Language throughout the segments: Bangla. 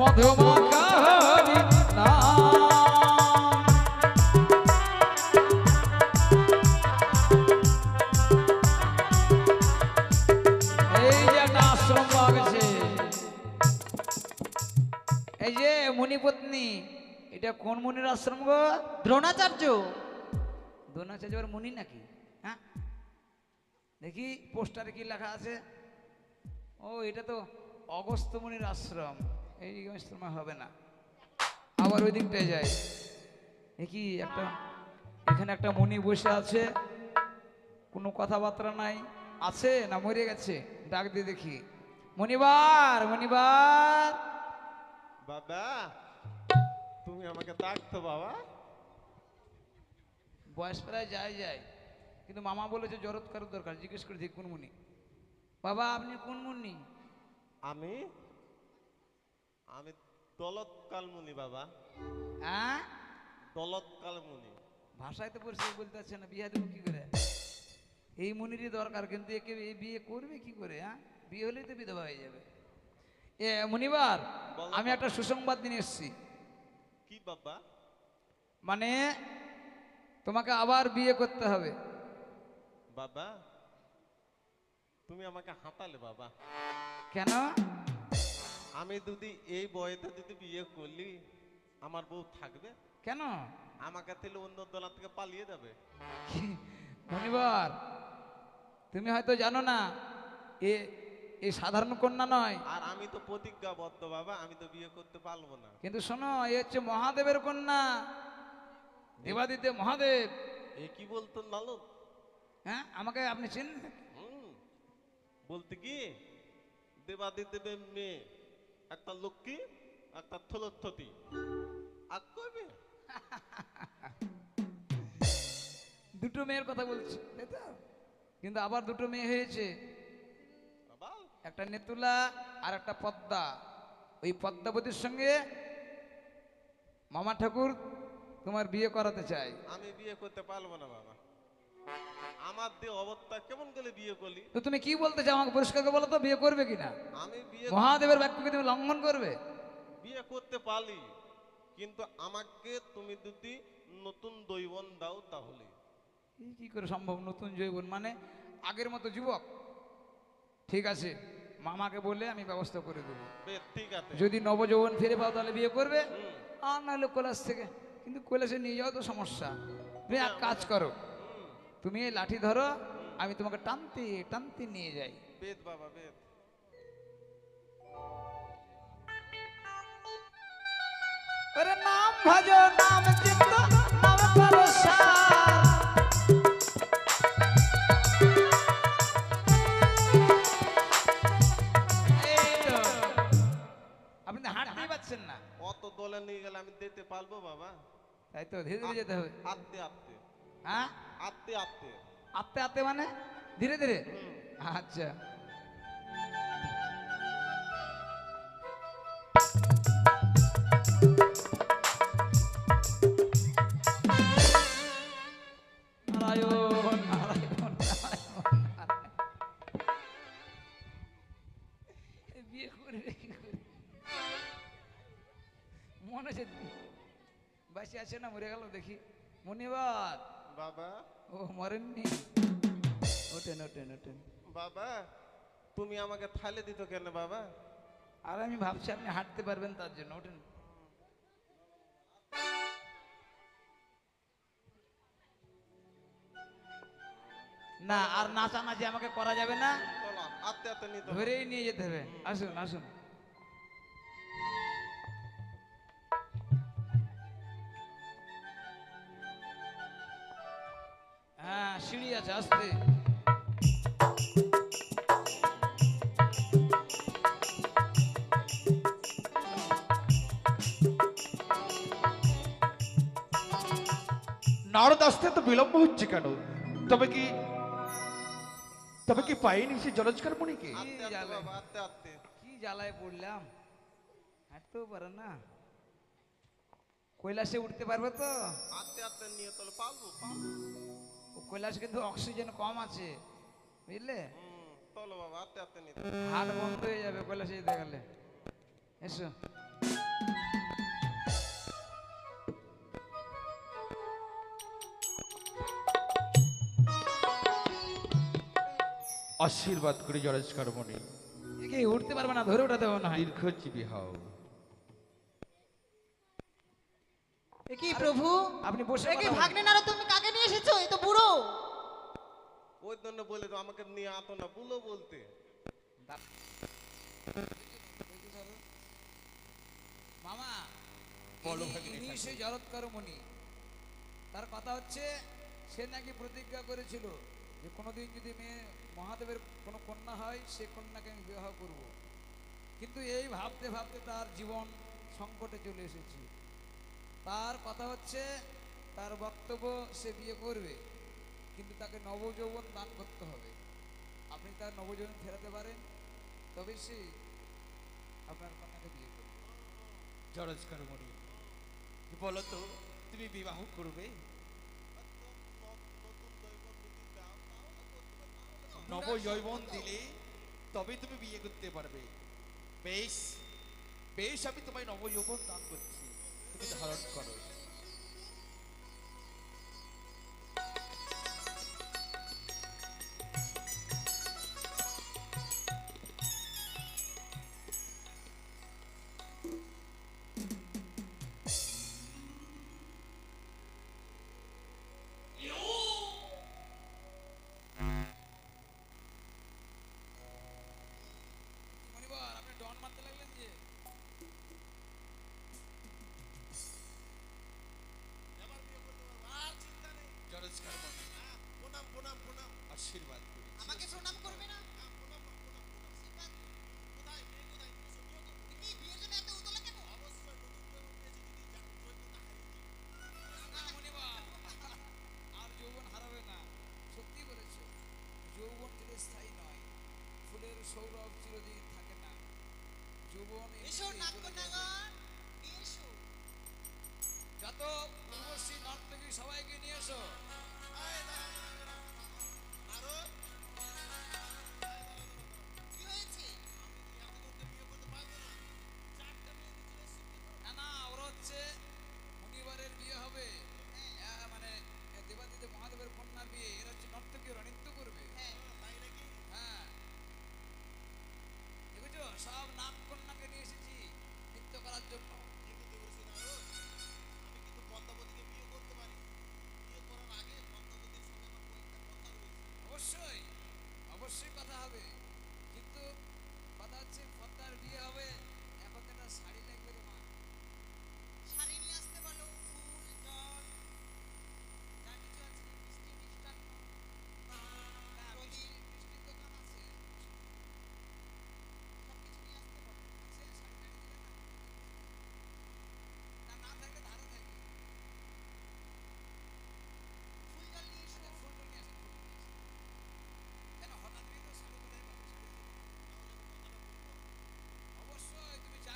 মধুমাখা হরি নাম এই যে আশ্রম এই যে মুনিপত্নী এটা কোন মুনির আশ্রম গো? দ্রোণাচার্য দ্রোণাচার্য আবার মুনি নাকি হ্যাঁ দেখি পোস্টারে কি লেখা আছে? ও এটা তো অগস্ত্য মুনির আশ্রম। এই আশ্রমে হবে না। আবার ওই দিকটায় যাই দেখি একটা এখানে একটা মুনি বসে আছে। কোনো কথাবার্তা নাই। আছে না মরে গেছে? ডাক দিয়ে দেখি। মনিবার মনিবার বাবা তুমি আমাকে ডাকতো বাবা। বয়স প্রায় যায় যায়। কিন্তু মামা বলেছে জরত করার দরকার। জিজ্ঞেস করে দেখি কোন মুনি বাবা আপনি কোন মুনি আমি? আমি দলত কালমুনি বাবা। হ্যাঁ দলত কালমুনি ভাষায় তো পরিষ্কার বলতে পারছে না বিয়ে দেবো কি করে? এই মুনিরই দরকার কিন্তু একে এই বিয়ে করবে কি করে হ্যাঁ বিয়ে হলেই তো বিধবা হয়ে যাবে। এ মুনিবার আমি একটা সুসংবাদ নিয়ে এসেছি। কি বাবা? মানে তোমাকে আবার বিয়ে করতে হবে। বাবা তুমি আমাকে হাঁটালে বাবা। কেন? আমি যদি এই বয়সে যদি বিয়ে করলি আমার বউ থাকবে? কেন? আমাকে তাহলে অন্য দলা থেকে পালিয়ে যাবে। মনিবার তুমি হয়তো জানো না এ এই সাধারণ কন্যা নয়। আর আমি তো প্রতিজ্ঞাবদ্ধ বাবা আমি তো বিয়ে করতে পারব না। কিন্তু শোনো এ হচ্ছে মহাদেবের কন্যা। দেবাদিত্য মহাদেব। এ কি বলতো লালন হ্যাঁ আমাকে আপনি চিনেন? হুম। বলতে কি? দেবাদিদেবের মেয়ে। একটা লক্ষ্মী একটা থলথতি আর কইবে? দুটো মেয়ের কথা বলছি। তাই তো? কিন্তু আবার দুটো মেয়ে হয়েছে। বাবা। একটা নেতুলা আর একটা পদ্মা। ওই পদ্মাবতীর সঙ্গে মামা ঠাকুর তোমার বিয়ে করাতে চাই আমি বিয়ে করতে পারব না বাবা। আমার দিয়ে অবস্থা কেমন করে বিয়ে করলি? তো তুমি কি বলতে চাও আমাকে পরিষ্কার করে বলো তো বিয়ে করবে কিনা? আমি বিয়ে মহাদেবের বাক্যকে তুমি লঙ্ঘন করবে? বিয়ে করতে পারলি কিন্তু আমাকে তুমি যদি নতুন দৈবন দাও তাহলে। কি করে সম্ভব নতুন জৈবন মানে আগের মতো যুবক। ঠিক আছে মামাকে বলে আমি ব্যবস্থা করে দেবো। ঠিক আছে। যদি নবযৌবন ফিরে পাও তাহলে বিয়ে করবে। আর নাহলে কৈলাস থেকে কিন্তু কৈলাসে নিয়ে যাওয়া তো সমস্যা। তুমি এক কাজ করো তুমি এই লাঠি ধরো আমি তোমাকে টানতে টানতে নিয়ে যাই। বেদ বাবা বেদ। নাম ভজ নাম চিন্ত নাম পরশার আপনি তো হাঁটতেই পাচ্ছেন না। অত দলে নিয়ে গেলে আমি দিতে পারব বাবা? তাই তো ধীরে ধীরে যেতে হবে। আত্মে আত্মে হ্যাঁ? আত্মে আত্মে। আস্তে আস্তে মানে? ধীরে ধীরে? আচ্ছা? মনে হচ্ছে বাসি আছে না? মরে গেল দেখি। মনিবার বাবা। ও মরেননি? ওঠেন ওঠেন ওঠেন। বাবা তুমি আমাকে থালে দিত কেন বাবা? আর আমি ভাবছি আপনি হাঁটতে পারবেন তার জন্য ওঠেন। না আর নাচানাচি আমাকে করা যাবে না। চলো আত্মে আত্মে ধরেই নিয়ে যেতে হবে। আসুন আসুন। বিলম্ব হচ্ছে কেন? তবে কি তবে কি পাইনি সে জলজকার মণিকে কি জ্বালায়? পড়লাম হাঁটতেও পারে না। কৈলাসে উঠতে পারবে তো? আত্মে আত্মে নিয়ে তাহলে পারব পারব কিন্তু অক্সিজেন কম আছে বুঝলে? চলো বাবা নিতে হার্ট বন্ধ হয়ে যাবে কৈলাসে যেতে গেলে। এসো। আশীর্বাদ করি জলস্কর একে উঠতে পারবে না ধরে ওঠাতে হবে না। দীর্ঘজীবী হও। কি প্রভু? আপনি বসে এ কি ভাগ্নে নারা তুমি কাকে নিয়ে এসেছ? এ তো বুড়ো। ওই জন্য বলে তো আমাকে নিয়ে আতো না বুলো বলতে। মামা বলো ভাগ্নে মুনি তার কথা হচ্ছে সে নাকি প্রতিজ্ঞা করেছিল যে কোনোদিন যদি মেয়ে মহাদেবের কোনো কন্যা হয়, সে কন্যাকে আমি বিবাহ করব। কিন্তু এই ভাবতে ভাবতে তার জীবন সংকটে চলে এসেছে। তার কথা হচ্ছে, তার বক্তব্য সে বিয়ে করবে, কিন্তু তাকে নবযৌবন দান করতে হবে। আপনি তার নবযৌবন ফেরাতে পারেন, তবে সে আপনার কন্যাকে বিয়ে করবে। জলস্কর মণি বলো তো, তুমি বিবাহ করবে? নব যৌবন দিলে তবে তুমি বিয়ে করতে পারবে। বেশ বেশ আমি তোমায় নবযৌবন দান করছি। তুমি ধারণ করো। জলস্কর মণি আশীর্বাদ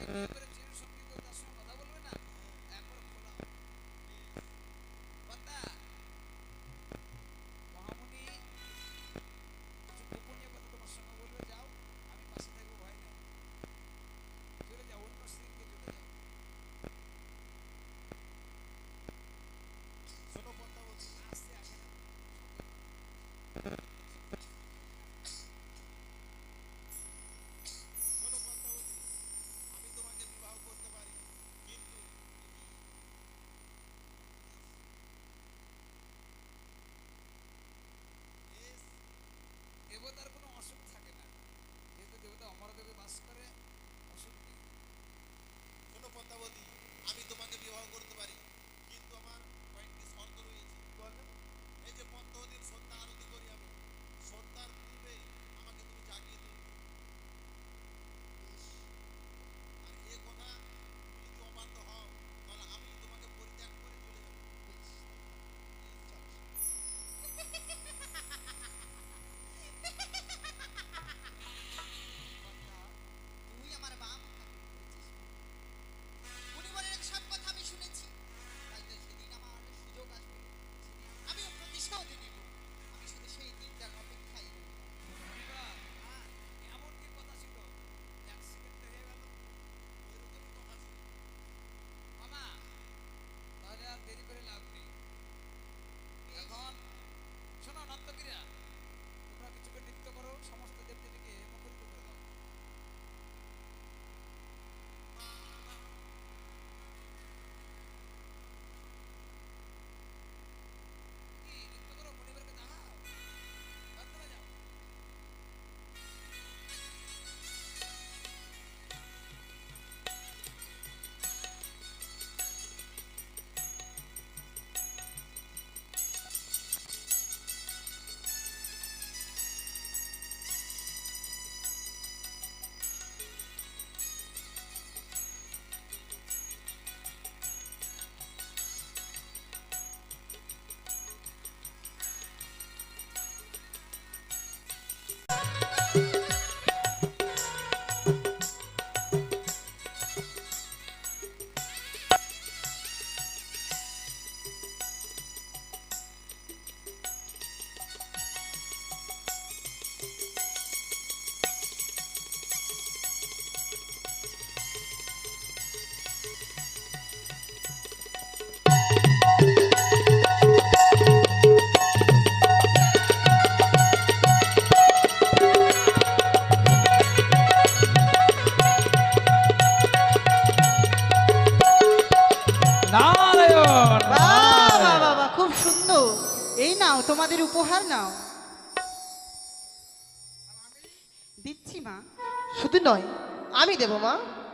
Mm-hmm. দেবতার কোনো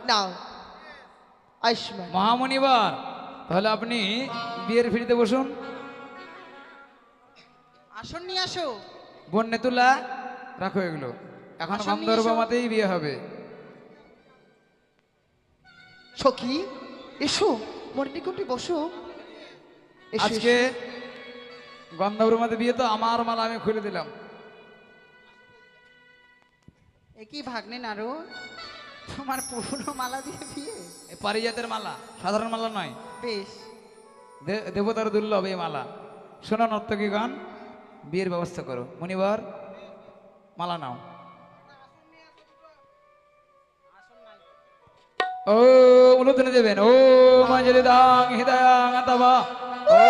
নাও। আয়ুষ্মান। মহামণিবার তাহলে আপনি বিয়ের ফিরিতে বসুন। আসন নিয়ে আসো। বন্যে তুলা রাখো এগুলো। এখন গন্ধর্ব মাতেই বিয়ে হবে। সখী এসো মোর নিকটে বসো আজকে। গন্ধর্ব মাতে বিয়ে তো আমার মালা আমি খুলে দিলাম। একই ভাগ্নে নারো তোমার পুরনো মালা দিয়ে বিয়ে? পারিজাতের মালা সাধারণ মালা নয়। বেশ। দেবতার দুর্লভ এই মালা। শোনো নর্তকী গান বিয়ের ব্যবস্থা করো। মনিবার মালা নাও। ও উলুধনে দেবেন। ও মঞ্জরি দাং হৃদয়াং তবা ও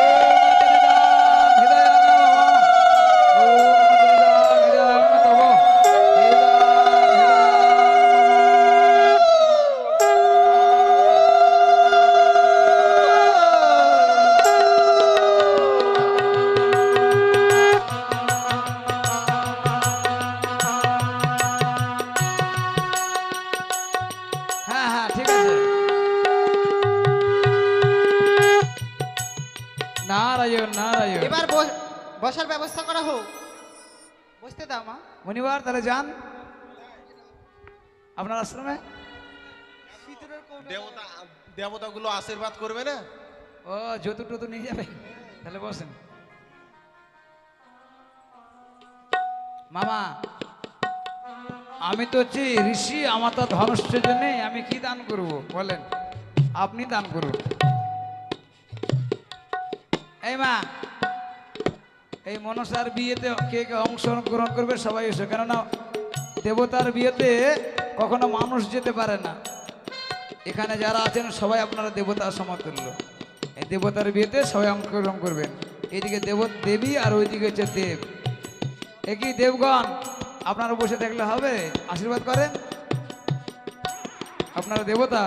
নারায়ণ নারায়ণ। এবার বসার ব্যবস্থা করা হোক। বসতে দাও মা। মনিবার তাহলে যান। আপনার আশ্রমে? দেবতা দেবতাগুলো আশীর্বাদ করবে না? ও যতু টতু নিয়ে যাবে? তাহলে বসেন। মামা আমি তো হচ্ছি ঋষি আমার তো ধনুষ্যের জন্যে আমি কি দান করব? বলেন। আপনি দান করুন। এই মা, এই মনসার বিয়েতে কে কে অংশগ্রহণ করবে সবাই এসো। কেননা দেবতার বিয়েতে কখনো মানুষ যেতে পারে না। এখানে যারা আছেন, সবাই আপনারা দেবতার সমতুল্য। এই দেবতার বিয়েতে সবাই অংশগ্রহণ করবেন। এইদিকে দেব দেবী আর ওইদিকে হচ্ছে দেব। একই দেবগণ? আপনারা বসে থাকলে হবে? আশীর্বাদ করেন। আপনারা দেবতা?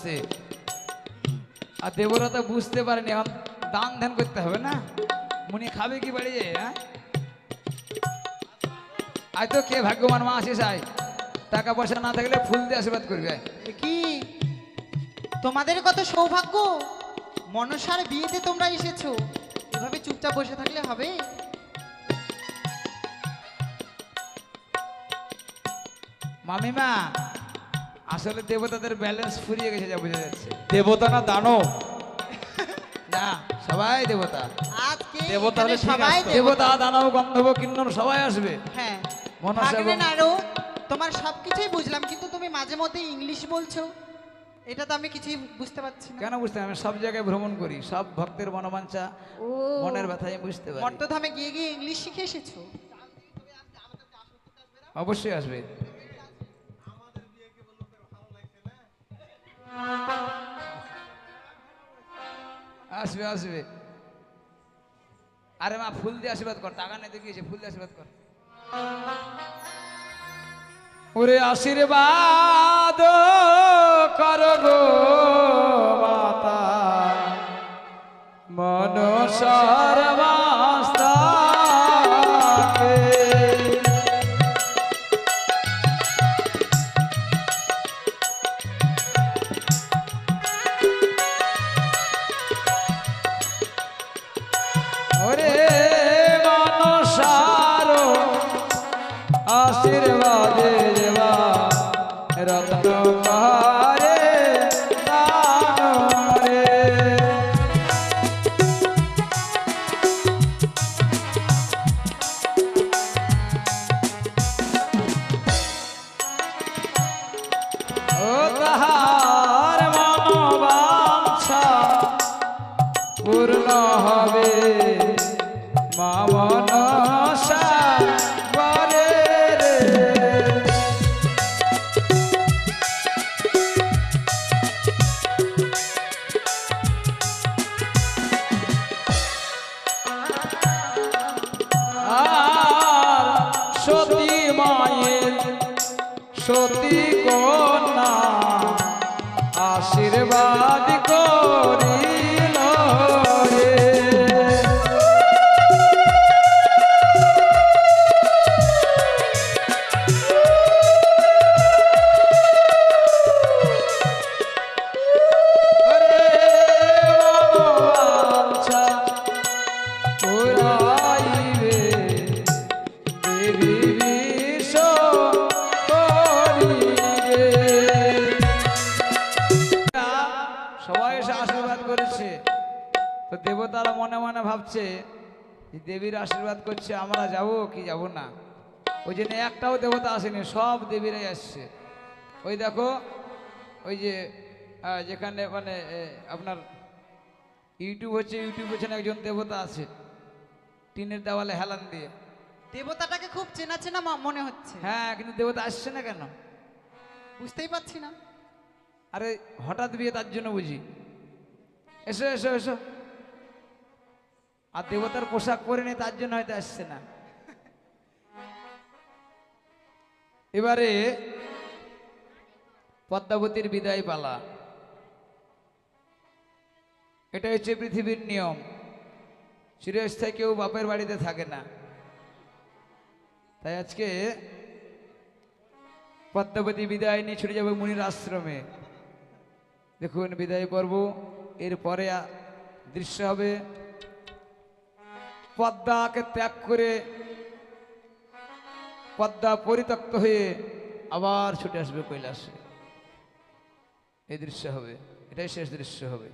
আস্তে আর দেবরা তো বুঝতে পারেনি এখন দান ধ্যান করতে হবে না? মুনি খাবে কি বাড়ি হ্যাঁ? আয় তো কে ভাগ্যবান মা আসিস আয়। টাকা পয়সা না থাকলে ফুল দিয়ে আশীর্বাদ করবি কি? তোমাদের কত সৌভাগ্য? মনসার বিয়েতে তোমরা এসেছ। এভাবে চুপচাপ বসে থাকলে হবে? মামিমা আসলে দেবতাদের ব্যালেন্স ফুরিয়ে গেছে যা বোঝা যাচ্ছে। দেবতা না দানব? না সবাই দেবতা। আজকে দেবতা হলে সবাই দেবতা। দানব গন্ধর্ব কিন্নর সবাই আসবে। হ্যাঁ। নারো তোমার সবকিছুই বুঝলাম কিন্তু তুমি মাঝে মধ্যে ইংলিশ বলছো। এটা তো আমি কিছুই বুঝতে পারছি না। কেন বুঝতে? আমি সব জায়গায় ভ্রমণ করি সব ভক্তের মনোবাঞ্ছা মনের ব্যথা আমি বুঝতে পারি। মর্তধামে গিয়ে গিয়ে ইংলিশ শিখে এসেছ? অবশ্যই আসবে। আসবে আসবে। আরে মা, ফুল দিয়ে আশীর্বাদ কর, টাকা নেই দেখিয়েছে ফুল দিয়ে আশীর্বাদ কর। ওরে আশীর্বাদ কর গো মাতা। মন সর্বাস্তাকে মা দেবীর আশীর্বাদ করছে আমরা যাব কি যাব না? ওই জন্য একটাও দেবতা আসেনি সব দেবীরাই আসছে। ওই দেখো ওই যে যেখানে মানে আপনার ইউটিউব হচ্ছে ইউটিউব পেছনে একজন দেবতা আছে টিনের দেওয়ালে হেলান দিয়ে। দেবতাটাকে খুব চেনা চেনা ম- মনে হচ্ছে। হ্যাঁ কিন্তু দেবতা আসছে না কেন? বুঝতেই পারছি না। আরে হঠাৎ বিয়ে তার জন্য বুঝি। এসো এসো এসো। আর দেবতার পোশাক পরে নেই, তার জন্য হয়তো আসছে না। এবারে পদ্মাবতীর বিদায় পালা। এটা হচ্ছে পৃথিবীর নিয়ম। চিরস্থায়ী কেউ বাপের বাড়িতে থাকে না। তাই আজকে পদ্মাবতী বিদায় নিয়ে ছুটে যাবে মুনির আশ্রমে। দেখুন, বিদায় পর্ব এরপরে দৃশ্য হবে। পদ্মাকে ত্যাগ করে পদ্মা পরিত্যক্ত হয়ে আবার ছুটে আসবে কৈলাসে। এই দৃশ্য হবে, এটাই শেষ দৃশ্য হবে।